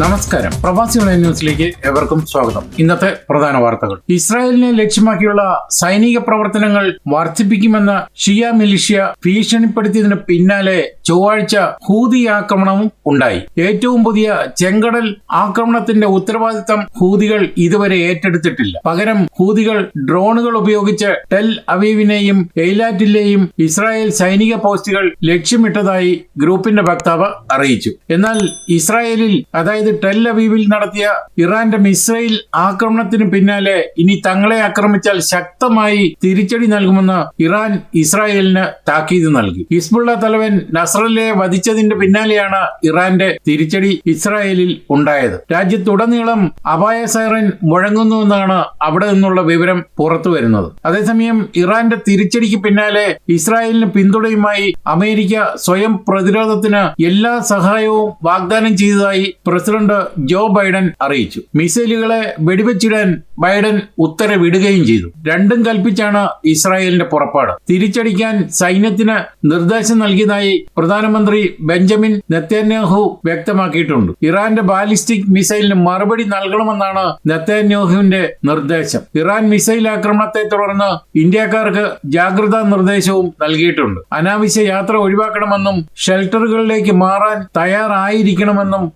നമസ്കാരം. പ്രവാസി ഓൺലൈൻ ന്യൂസിലേക്ക് എവർക്കും സ്വാഗതം. ഇന്നത്തെ പ്രധാന വാർത്തകൾ. ഇസ്രായേലിനെ ലക്ഷ്യമാക്കിയുള്ള സൈനിക പ്രവർത്തനങ്ങൾ വർദ്ധിപ്പിക്കുമെന്ന് ഷിയ മിലിഷ്യ ഭീഷണിപ്പെടുത്തിയതിന് പിന്നാലെ ചൊവ്വാഴ്ച ഹൂതി ആക്രമണവും ഉണ്ടായി. ഏറ്റവും പുതിയ ചെങ്കടൽ ആക്രമണത്തിന്റെ ഉത്തരവാദിത്തം ഹൂതികൾ ഇതുവരെ ഏറ്റെടുത്തിട്ടില്ല. പകരം ഹൂതികൾ ഡ്രോണുകൾ ഉപയോഗിച്ച് ടെൽ അവീവിനെയും എയ്ലാറ്റിലെയും ഇസ്രായേൽ സൈനിക പോസ്റ്റുകൾ ലക്ഷ്യമിട്ടതായി ഗ്രൂപ്പിന്റെ വക്താവ് അറിയിച്ചു. എന്നാൽ ഇസ്രായേലിൽ അതായത് ടെൽ അവീവിൽ നടത്തിയ ഇറാന്റെ മിസൈൽ ആക്രമണത്തിന് പിന്നാലെ ഇനി തങ്ങളെ ആക്രമിച്ചാൽ ശക്തമായി തിരിച്ചടി നൽകുമെന്ന് ഇറാൻ ഇസ്രായേലിന് താക്കീത് നൽകി. ഹിസ്ബുള്ള തലവൻ നസ്രലെ വധിച്ചതിന്റെ പിന്നാലെയാണ് ഇറാന്റെ തിരിച്ചടി ഇസ്രായേലിൽ ഉണ്ടായത്. രാജ്യത്തുടനീളം അപായ സൈറൻ മുഴങ്ങുന്നുവെന്നാണ് അവിടെ നിന്നുള്ള വിവരം പുറത്തു വരുന്നത്. അതേസമയം ഇറാന്റെ തിരിച്ചടിക്ക് പിന്നാലെ ഇസ്രായേലിന് പിന്തുണയുമായി അമേരിക്ക സ്വയം പ്രതിരോധത്തിന് എല്ലാ സഹായവും വാഗ്ദാനം ചെയ്തതായി പ്രസിഡന്റ് ജോ ബൈഡൻ അറിയിച്ചു. മിസൈലുകളെ വെടിവെച്ചിടാൻ ബൈഡൻ ഉത്തരവിടുകയും ചെയ്തു. രണ്ടും കൽപ്പിച്ചാണ് ഇസ്രായേലിന്റെ പുറപ്പാട്. തിരിച്ചടിക്കാൻ സൈന്യത്തിന് നിർദ്ദേശം നൽകിയതായി പ്രധാനമന്ത്രി ബെഞ്ചമിൻ നെത്തന്യാഹു വ്യക്തമാക്കിയിട്ടുണ്ട്. ഇറാന്റെ ബാലിസ്റ്റിക് മിസൈലിന് മറുപടി നൽകണമെന്നാണ് നെത്തന്യാഹുവിന്റെ നിർദ്ദേശം. ഇറാൻ മിസൈൽ ആക്രമണത്തെ തുടർന്ന് ഇന്ത്യക്കാർക്ക് ജാഗ്രതാ നിർദ്ദേശവും നൽകിയിട്ടുണ്ട്. അനാവശ്യ യാത്ര ഒഴിവാക്കണമെന്നും ഷെൽട്ടറുകളിലേക്ക് മാറാൻ തയ്യാറായിരിക്കണമെന്നും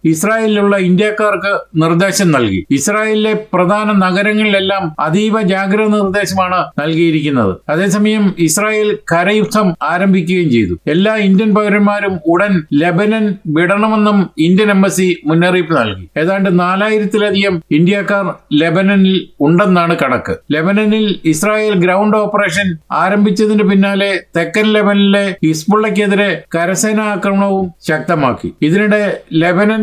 ഇസ്രായേലിലുള്ള ഇന്ത്യക്കാർക്ക് നിർദ്ദേശം നൽകി. ഇസ്രായേലിലെ പ്രധാന നഗരങ്ങളിലെല്ലാം അതീവ ജാഗ്രത നിർദ്ദേശമാണ് നൽകിയിരിക്കുന്നത്. അതേസമയം ഇസ്രായേൽ കരയുദ്ധം ആരംഭിക്കുകയും ചെയ്തു. എല്ലാ ഇന്ത്യൻ പൗരന്മാരും ഉടൻ ലെബനൻ വിടണമെന്നും ഇന്ത്യൻ എംബസി മുന്നറിയിപ്പ് നൽകി. ഏതാണ്ട് നാലായിരത്തിലധികം ഇന്ത്യക്കാർ ലെബനനിൽ ഉണ്ടെന്നാണ് കണക്ക്. ലെബനനിൽ ഇസ്രായേൽ ഗ്രൗണ്ട് ഓപ്പറേഷൻ ആരംഭിച്ചതിന് പിന്നാലെ തെക്കൻ ലെബനിലെ ഹിസ്ബുള്ളക്കെതിരെ കരസേനാ ആക്രമണവും ശക്തമാക്കി. ഇതിനിടെ ലെബനൻ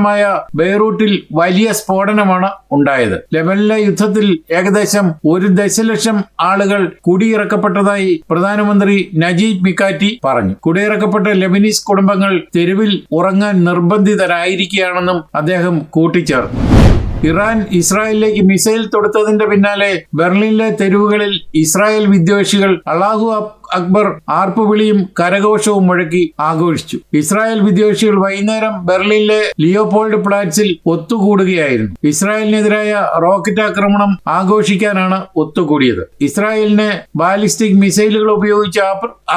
തലസ്ഥാനമായ ബെയ്റൂട്ടിൽ വലിയ സ്ഫോടനമാണ് ഉണ്ടായത്. ലെബനിലെ യുദ്ധത്തിൽ ഏകദേശം ഒരു ദശലക്ഷം ആളുകൾ കുടിയിറക്കപ്പെട്ടതായി പ്രധാനമന്ത്രി നജീബ് മിക്കാറ്റി പറഞ്ഞു. കുടിയിറക്കപ്പെട്ട ലെബനീസ് കുടുംബങ്ങൾ തെരുവിൽ ഉറങ്ങാൻ നിർബന്ധിതരായിരിക്കുകയാണെന്നും അദ്ദേഹം കൂട്ടിച്ചേർത്തു. ഇറാൻ ഇസ്രായേലിലേക്ക് മിസൈൽ തൊടുത്തതിന്റെ പിന്നാലെ ബെർലിനിലെ തെരുവുകളിൽ ഇസ്രായേൽ വിദ്വേഷികൾ അള്ളാഹു അക്ബർ ആർപ്പുവിളിയും കരഘോഷവും മുഴക്കി ആഘോഷിച്ചു. ഇസ്രായേൽ വിദ്വേഷികൾ വൈകുന്നേരം ബെർലിനിലെ ലിയോപോൾഡ് പ്ലാറ്റ്സിൽ ഒത്തുകൂടുകയായിരുന്നു. ഇസ്രായേലിനെതിരായ റോക്കറ്റ് ആക്രമണം ആഘോഷിക്കാനാണ് ഒത്തുകൂടിയത്. ഇസ്രായേലിനെ ബാലിസ്റ്റിക് മിസൈലുകൾ ഉപയോഗിച്ച്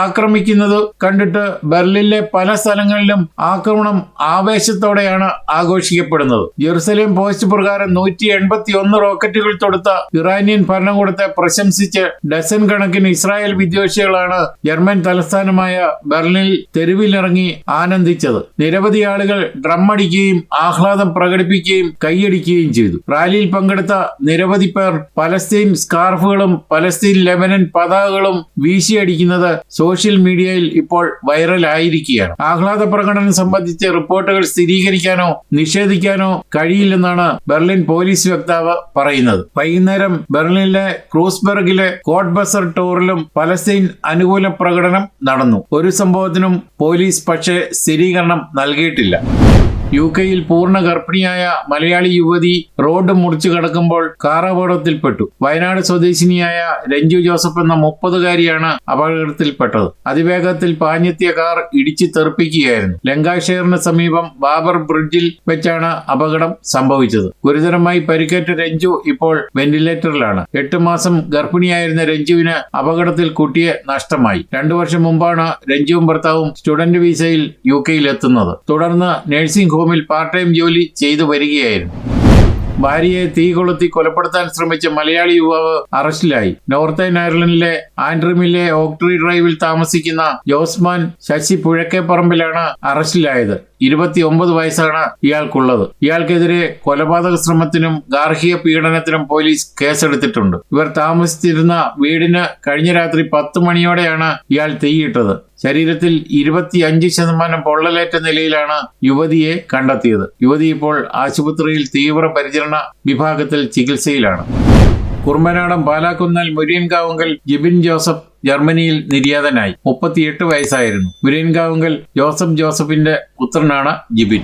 ആക്രമിക്കുന്നത് കണ്ടിട്ട് ബെർലിനിലെ പല സ്ഥലങ്ങളിലും ആക്രമണം ആവേശത്തോടെയാണ് ആഘോഷിക്കപ്പെടുന്നത്. ജെറുസലേം പോസ്റ്റ് പ്രകാരം നൂറ്റി എൺപത്തി ഒന്ന് റോക്കറ്റുകൾ തൊടുത്ത ഇറാനിയൻ ഭരണകൂടത്തെ പ്രശംസിച്ച് ഡസൻ കണക്കിന് ഇസ്രായേൽ വിദ്വേഷികളാണ് ജർമ്മൻ തലസ്ഥാനമായ ബെർലിനിൽ തെരുവിലിറങ്ങി ആനന്ദിച്ചത്. നിരവധി ആളുകൾ ഡ്രം അടിക്കുകയും ആഹ്ലാദം പ്രകടിപ്പിക്കുകയും കൈയടിക്കുകയും ചെയ്തു. റാലിയിൽ പങ്കെടുത്ത നിരവധി പേർ പലസ്തീൻ സ്കാർഫുകളും പലസ്തീൻ ലെബനൻ പതാകകളും വീശിയടിക്കുന്നത് സോഷ്യൽ മീഡിയയിൽ ഇപ്പോൾ വൈറലായിരിക്കുകയാണ്. ആഹ്ലാദ പ്രകടനം സംബന്ധിച്ച് റിപ്പോർട്ടുകൾ സ്ഥിരീകരിക്കാനോ നിഷേധിക്കാനോ കഴിയില്ലെന്നാണ് ബെർലിൻ പോലീസ് വക്താവ് പറയുന്നത്. വൈകുന്നേരം ബെർലിനിലെ ക്രൂസ്ബർഗിലെ കോട്ട് ബസർ ടോറിലും പലസ്തീൻ അനുകൂല പ്രകടനം നടന്നു. ഒരു സംഭവത്തിനും പോലീസ് പക്ഷേ സ്ഥിരീകരണം നൽകിയിട്ടില്ല. യു കെയിൽ പൂർണ ഗർഭിണിയായ മലയാളി യുവതി റോഡ് മുറിച്ചു കടക്കുമ്പോൾ കാർ അപകടത്തിൽപ്പെട്ടു വയനാട് സ്വദേശിനിയായ രഞ്ജു ജോസഫ് എന്ന മുപ്പതുകാരിയാണ് അപകടത്തിൽപ്പെട്ടത്. അതിവേഗത്തിൽ പാഞ്ഞെത്തിയ കാർ ഇടിച്ചു തെറിപ്പിക്കുകയായിരുന്നു. ലങ്കാഷെയറിന് സമീപം ബാബർ ബ്രിഡ്ജിൽ വെച്ചാണ് അപകടം സംഭവിച്ചത്. ഗുരുതരമായി പരിക്കേറ്റ രഞ്ജു ഇപ്പോൾ വെന്റിലേറ്ററിലാണ്. എട്ട് മാസം ഗർഭിണിയായിരുന്ന രഞ്ജുവിന് അപകടത്തിൽ കുട്ടിയെ നഷ്ടമായി. രണ്ടു വർഷം മുമ്പാണ് രഞ്ജുവും ഭർത്താവും സ്റ്റുഡന്റ് വിസയിൽ യു കെയിൽ എത്തുന്നത്. തുടർന്ന് നഴ്സിംഗ് ഹോമിൽ പാർട്ട് ടൈം ജോലി ചെയ്തു വരികയായിരുന്നു. ഭാര്യയെ തീ കൊളുത്തി കൊലപ്പെടുത്താൻ ശ്രമിച്ച മലയാളി യുവാവ് അറസ്റ്റിലായി. നോർത്തേൺ അയർലൻഡിലെ ആൻഡ്രിമിലെ ഓക്ട്രി ഡ്രൈവിൽ താമസിക്കുന്ന ജോസ്മാൻ ശശി പുഴക്കേപ്പറമ്പിലാണ് അറസ്റ്റിലായത്. ഇരുപത്തിയൊമ്പത് വയസ്സാണ് ഇയാൾക്കുള്ളത്. ഇയാൾക്കെതിരെ കൊലപാതക ശ്രമത്തിനും ഗാർഹിക പീഡനത്തിനും പോലീസ് കേസെടുത്തിട്ടുണ്ട്. ഇവർ താമസിച്ചിരുന്ന വീടിന് കഴിഞ്ഞ രാത്രി പത്ത് മണിയോടെയാണ് ഇയാൾ തീയിട്ടത്. ശരീരത്തിൽ ഇരുപത്തിയഞ്ച് ശതമാനം പൊള്ളലേറ്റ നിലയിലാണ് യുവതിയെ കണ്ടെത്തിയത്. യുവതി ഇപ്പോൾ ആശുപത്രിയിൽ തീവ്ര പരിചരണ വിഭാഗത്തിൽ ചികിത്സയിലാണ്. കുർമനാടം പാലാക്കുന്നൽ മുരിയൻകാവുങ്കൽ ജിബിൻ ജോസഫ് ജർമ്മനിയിൽ നിര്യാതനായി. മുപ്പത്തിയെട്ട് വയസ്സായിരുന്നു. മുരിയൻകാവുങ്കൽ ജോസഫ് ജോസഫിന്റെ പുത്രനാണ് ജിബിൻ.